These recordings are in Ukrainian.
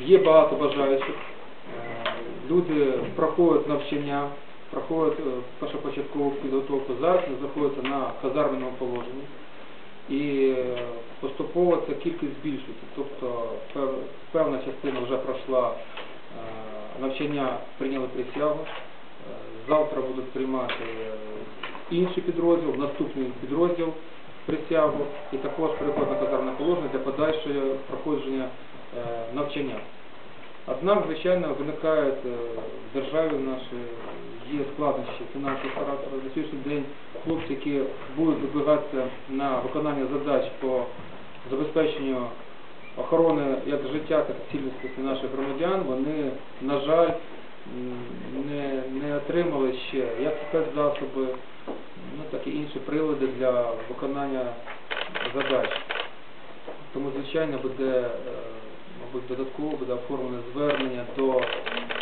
Є багато бажаючих. Е, Люди проходять навчання, проходять е, першопочаткову підготовку. Зараз вони знаходяться на казарменому положенні. І е, поступово ця кількість збільшується. Тобто певна частина вже пройшла навчання, прийняли присягу. Завтра будуть приймати інший підрозділ, наступний підрозділ присягу і також переход на казарне положення для подальшого проходження е, навчання. Однак, звичайно, виникають е, в державі нашій є складнощі фінансового характеру. На сьогоднішній день хлопці, які будуть вибігатися на виконання задач по забезпеченню охорони як життя, так і цілісності наших громадян, вони, на жаль, не, не отримали ще як спецзасоби, так і інші прилади для виконання задач. Тому, звичайно, буде, е, мабуть, додатково буде оформлене звернення до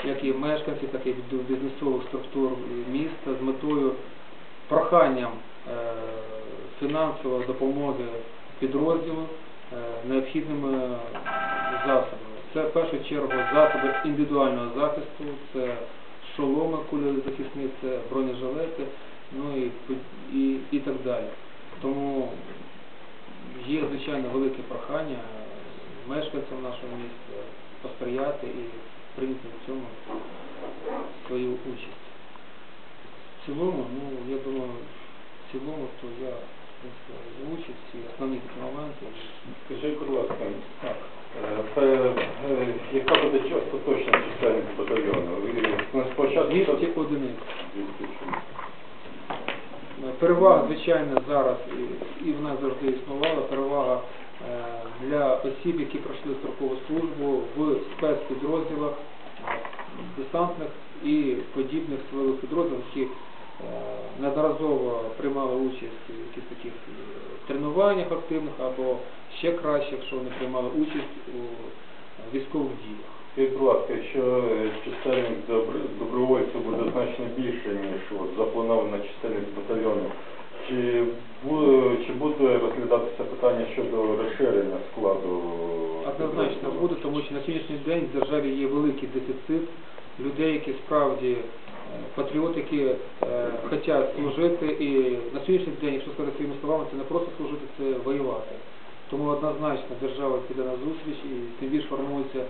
як і мешканців, так і до бізнесових структур міста з метою проханням е, фінансової допомоги підрозділу е, необхідними засобами. Це в першу чергу засоби індивідуального захисту, це шоломи кульозахисні, це бронежилети, ну і, і, і так далі. Тому є, звичайно, велике прохання мешканцям нашого міста посприяти і прийняти в цьому свою участь. В цілому, ну, я думаю, в цілому, то я озвучив всі основні моменти. Скажіть, будь ласка, Так. е, е, яка буде остаточна чисельність батальйону? І на спочатку 200 одиниць. 200 чоловік. Перевага, звичайно, зараз і, і в нас завжди існувала перевага е, для осіб, які пройшли строкову службу в спецпідрозділах, е, десантних і подібних силових підрозділах, які е, неодноразово приймали участь у якихось таких тренуваннях активних або ще краще, якщо вони приймали участь у військових діях. Скажіть, будь ласка, якщо е, чисельність добровольців буде значно більше, ніж запланована чисельність батальйону, чи, чи буде розглядатися питання щодо розширення складу? Однозначно буде, тому що на сьогоднішній день в державі є великий дефіцит людей, які справді е, патріоти, які е, хочуть служити. І на сьогоднішній день, якщо сказати своїми словами, це не просто служити, це воювати. Тому однозначно держава піде на зустріч і тим більше формуються м,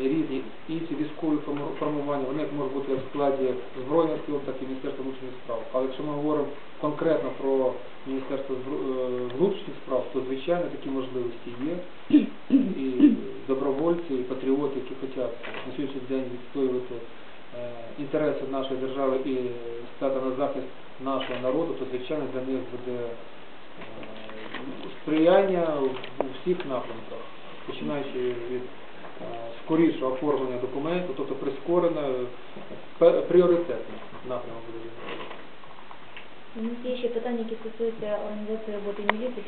різні інші військові форму- формування, вони можуть бути в складі Збройних сил, так і Міністерства внутрішніх справ. Але якщо ми говоримо конкретно про Міністерство е, внутрішніх справ, то звичайно такі можливості є. І добровольці, і патріоти, які хочуть на сьогоднішній день відстоювати е, інтереси нашої держави і стати на захист нашого народу, то звичайно для них буде е, сприяння у всіх напрямках, починаючи від скорішого оформлення документу, тобто прискорено, пріоритетне напрямок буде. У нас є ще питання, які стосуються організації роботи міліції